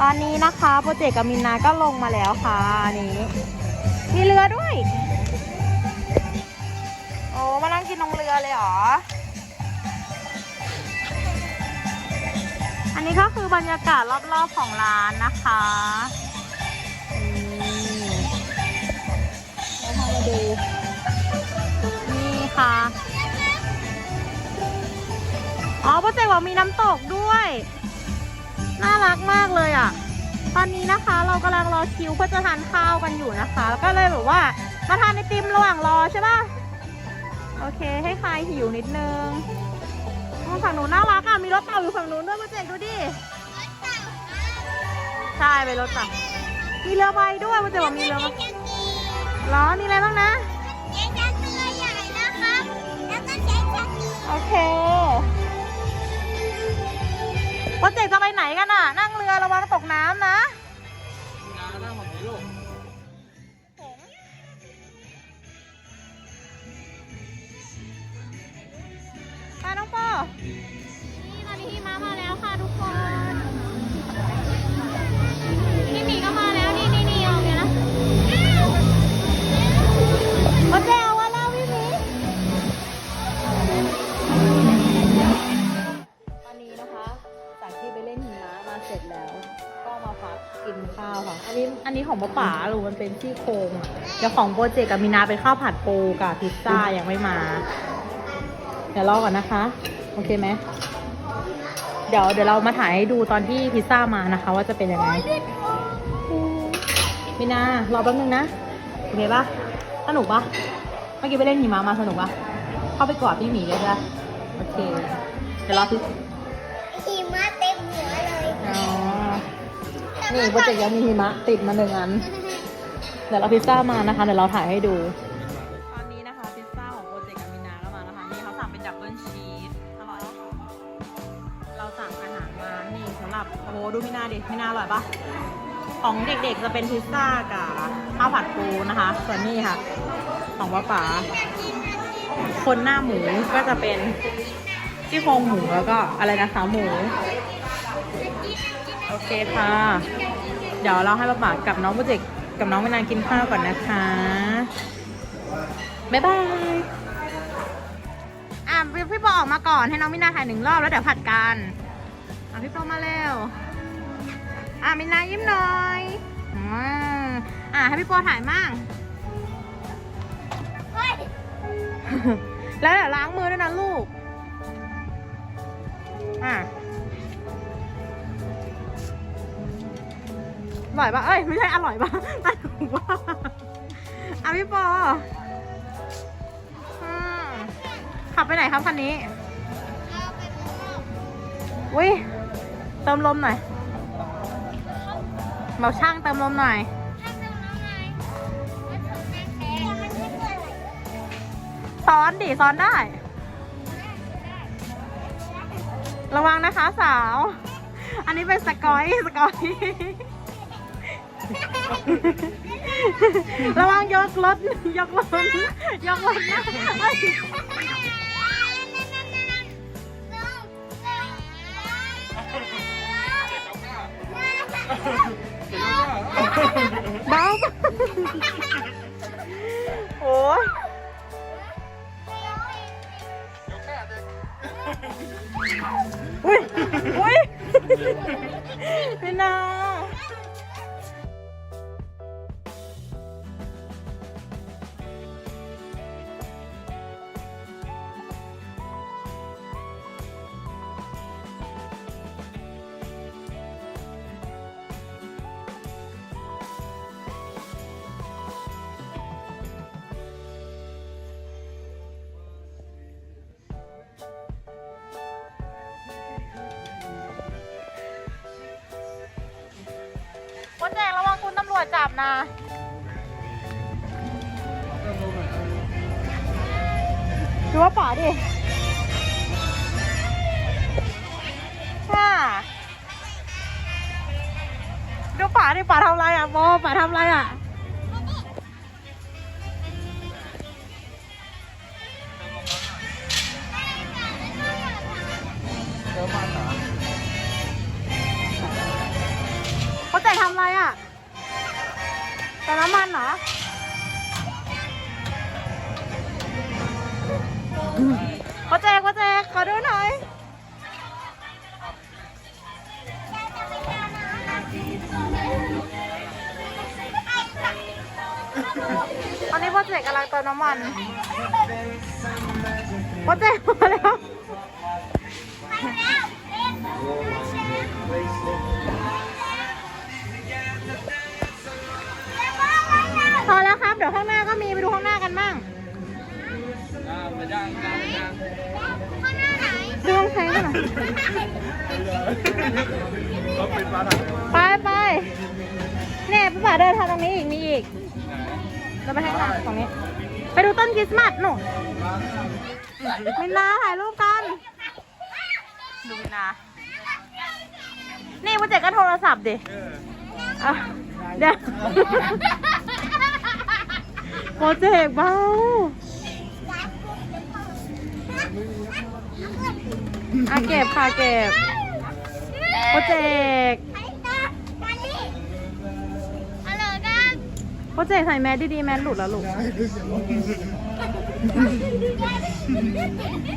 ตอนนี้นะคะโปรเจกต์กับมินนาก็ลงมาแล้วค่ะอันนี้มีเรือด้วย โอ้มานั่งกินลงเรือเลยเหรอ อันนี้ก็คือบรรยากาศรอบๆของร้านนะคะนี่มาดูนี่ค่ะอ๋อโปรเจกต์บอกมีน้ำตกด้วย น่ารักมากเลยอะ ตอนนี้นะคะเรากำลังรอคิวเพื่อจะทานข้าวกันอยู่นะคะ แล้วก็เลยแบบว่ามาทานไอติมระหว่างรอใช่ป่ะ โอเค ให้คลายหิวนิดนึงอ๋อฝั่งหนูน่ารักอะ มีรถเต่าอยู่ฝั่งนู้นด้วยมาเจกดูดิใช่ไปรถเต่ามีเรือใบด้วยมาเจกบอกมีเรือใบเหรอมีอะไรบ้างนะ โปรเจกต์จะไปไหนกันอะ นั่งเรือระวังตกน้ำนะ ของป้าป๋าหรือมันเป็นซี่โครงอะเดี๋ยวของโปรเจกต์กับมีนาเป็นข้าวผัดปูกับพิซซ่ายังไม่มา เดี๋ยวรอก่อนนะคะ โอเคไหมเดี๋ยวเดี๋ยวเรามาถ่ายให้ดูตอนที่พิซซ่ามานะคะ ว่าจะเป็นยังไงมินารอแป๊บนึงนะโอเคปะสนุกปะเมื่อกี้ไปเล่นหิมะมาสนุกปะเข้าไปกอดพี่หมีเลยจ้ะโอเค เดี๋ยวรอพิซหิมะเต็มหัวเลยอ๋อนี่โปรเจกต์ยังมีหิมะติดมาหนึ่งอันเดี๋ยวเราพิซซ่ามานะคะ เดี๋ยวเราถ่ายให้ดู ตอนนี้นะคะพิซซ่าของโปรเจกต์กับมินาก็มาแล้วค่ะนี่เขาสั่งเป็นดับเบิลชีสอร่อย เราสั่งอาหารมานี่สำหรับโอ้โหดูมินาดิมินาอร่อยปะของเด็กๆจะเป็นพิซซ่ากับข้าวผัดปูนะคะส่วนนี้ค่ะของป้าป๋าคนหน้าหมูก็จะเป็นซี่โครงหมูแล้วก็อะไรนะคะหมู โอเคค่ะ เดี๋ยวเราให้ป้าป๋ากับน้องโปรเจกต์ กับน้องเวนานกินข้าวก่อนนะคะ บ๊ายบาย อะพี่พี่ปอออกมาก่อนให้น้องมินาถ่ายหนึ่งรอบแล้วเดี๋ยวผัดกัน อะพี่ปอมาเร็ว อะมินายิ้มหน่อยอืมอะให้พี่ปอถ่ายมั่ง เฮ้ยแล้วเดี๋ยวล้างมือด้วยนะลูก อะ อร่อยปะเอ้ยไม่ใช่อร่อยปะอร่อยปะอะพี่ปออืมขับไปไหนครับคันนี้อุ้ยเติมลมหน่อยเบาช่างเติมลมหน่อย ซ้อนดิซ้อนได้ ระวังนะคะสาว อันนี้เป็นสกอย สกอย ระวังยกรถยกรถยกรถนะเอ้ยเบาโอ้ยอุ้ยอุ้ยพี่นา จจับนะดูว่าป่าดิค่ะดูป่าดิป่าทำไรอะโมป่าทำไรอะเขาแต่ทำไรอะ เติมน้ำมันเหรอขอแจกขอแจกขอดูหน่อยอันนี้พ่อเจกกำลังเติมน้ำมันพ่อเจก เราไปให้ทางตรงนี้ ไปดูต้นคริสต์มาสหนูมินนาถ่ายรูปกัน ดูมินนา นี่ว่าเจ๊ก็โทรศัพท์ดิเดี๋ยวโปรเจกต์เบาอะเก็บค่ะเก็บ โปรเจกต์ โปรเจกต์ใส่แมสดีๆแมสหลุดแล้วลูก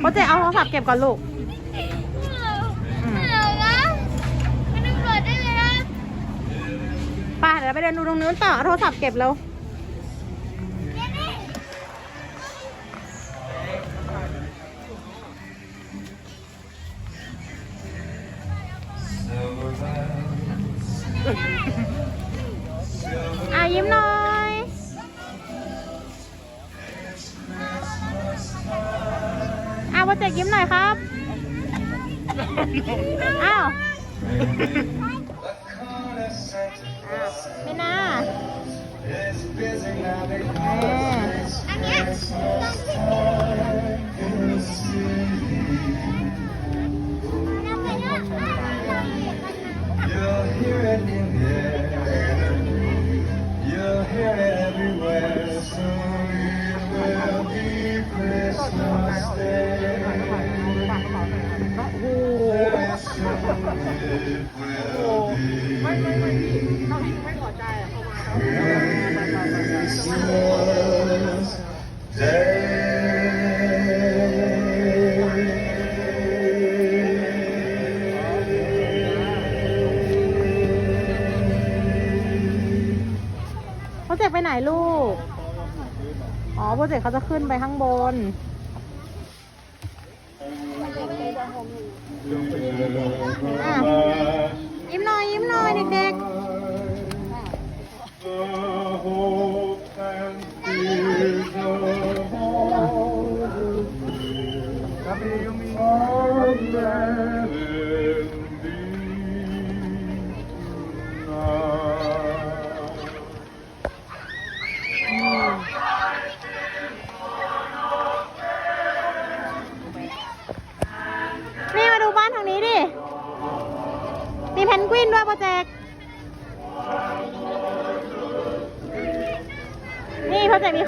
โปรเจกต์เอาโทรศัพท์เก็บก่อนลูกฮัลโหลครับมาตำรวจได้เลยครับไป่ะเดี๋ยวไปเดินดูตรงนู้นต่อเอาโทรศัพท์เก็บแล้ว เจกต์ยิ้มหน่อยครับ อ้าวไม่น่าเออ soon it will be Christmas Day. โปรเจกต์ไปไหนลูก อ๋อโปรเจกต์เขาจะขึ้นไปข้างบน ยิ้มหน่อยยิ้มหน่อยเด็ก The hope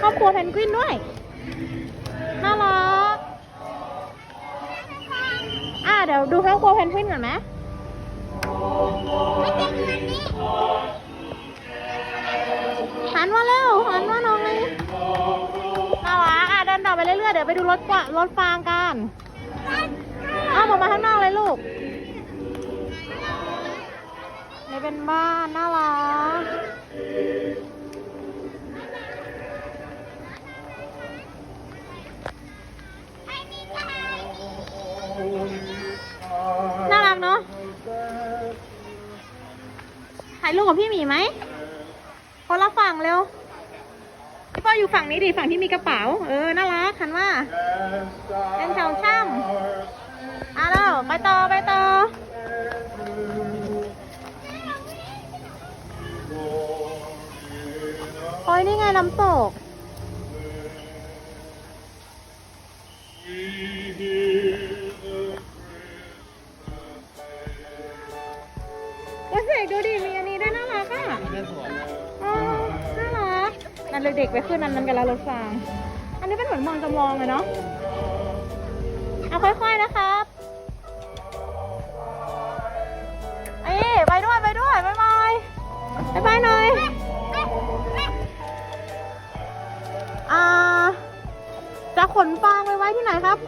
ครอบครัวเพนกวินด้วย น่ารัก อะเดี๋ยวดูครอบครัวเพนกวินก่อนไหมไหันมาเร็วหันมาหน่อยน่ารักอะเดินต่อไปเรื่อยๆ เดี๋ยวไปดูรถกว่ารถฟางกันอ้าวออกมาข้างนอกเลยลูกนี่เป็นบ้านน่ารัก ถ่ายรูปกับพี่หมีไหมคนละฝั่งเร็ว พี่ป้ออยู่ฝั่งนี้ดิ ฝั่งที่มีกระเป๋า เออ น่ารักคันว่า เป็นชาวช่ำอะแล้วไปต่อ ไปต่อ โอ้ยนี่ไงน้ำตก เลยเด็กไปขึ้นนั้นนั้นกันแล้วรถฟาง อันนี้เป็นเหมือนเมืองจำลองเลยเนาะ เอาค่อยๆนะครับเอ้ยไปด้วยไปด้วยบายบายบายบายหน่อยอ่าจะขนฟางไปไว้ที่ไหนครับ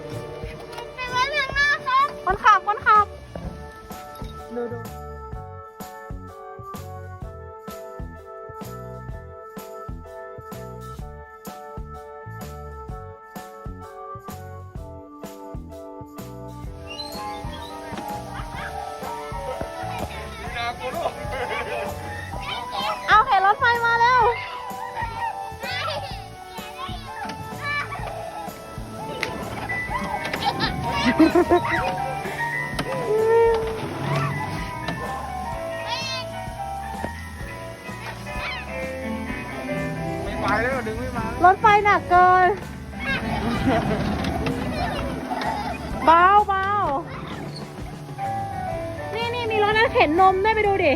ไปไว้ข้างหน้าครับคนขับคนขับดูดู ไม่ไปแล้วดึงไม่มารถไฟหนักเกิน เบาเบานี่นี่มีรถนั้นเข็นนมได้วยไปดูดิ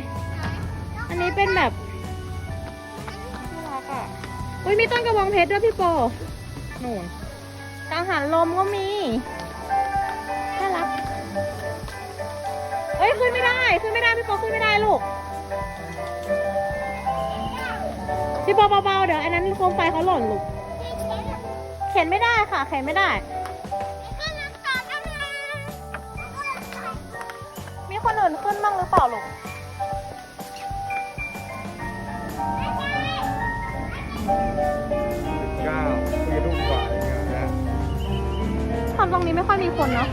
อันนี้เป็นแบบน่ารักอะอุ้ยมีต้นกระบองเพชรด้วยพี่โปหนูนกังหันลมก็มี ยขึ้นไม่ได้ ขึ้นไม่ได้พี่โปขึ้นไม่ได้ลูก พี่โปเบาๆเดี๋ยวอันนั้นโคมไฟเขาหล่นลูก เข็นไม่ได้ค่ะ เข็นไม่ได้ มีคนอื่นขึ้นบ้างหรือเปล่าลูกเก้ามีรูปกว่าอย่างเงี้ยนะทำตรงนี้ไม่ค่อยมีคนเนาะ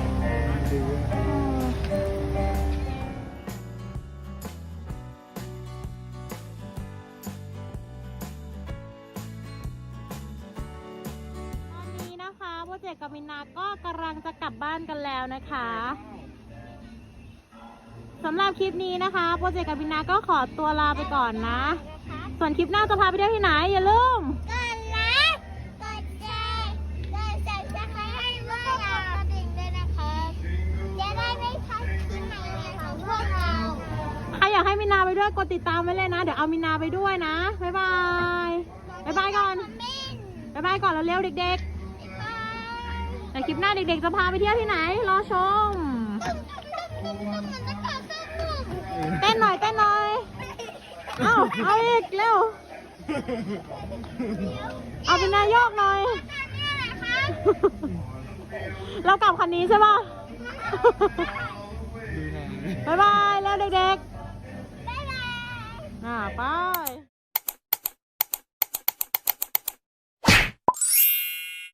สำหรับคลิปนี้นะคะโปรเจกต์กับมินนาก็ขอตัวลาไปก่อนนะ ส่วนคลิปหน้าจะพาไปเที่ยวที่ไหนอย่าลืม กดไลค์กดแชร์กดซับสไครต์ให้ด้วยนะกดกระดิ่งด้วยนะครับจะได้ไม่พลาดคลิปใหม่ๆของพวกเรา ใครอยากให้มินนาไปด้วยกดติดตามไว้เลยนะ เดี๋ยวเอามินนาไปด้วยนะ บ๊ายบาย บ๊ายบายก่อนบ๊ายบายก่อนแล้วเร็วๆเด็กๆในคลิปหน้าเด็กๆจะพาไปเที่ยวที่ไหน รอชม เต้นหน่อยเต้นหน่อยเอาเอาอีกเร็วเอาเป็นนายกหน่อย เรากลับคันนี้ใช่ป่ะบ๊ายบายแล้วเด็กๆ อ่าไป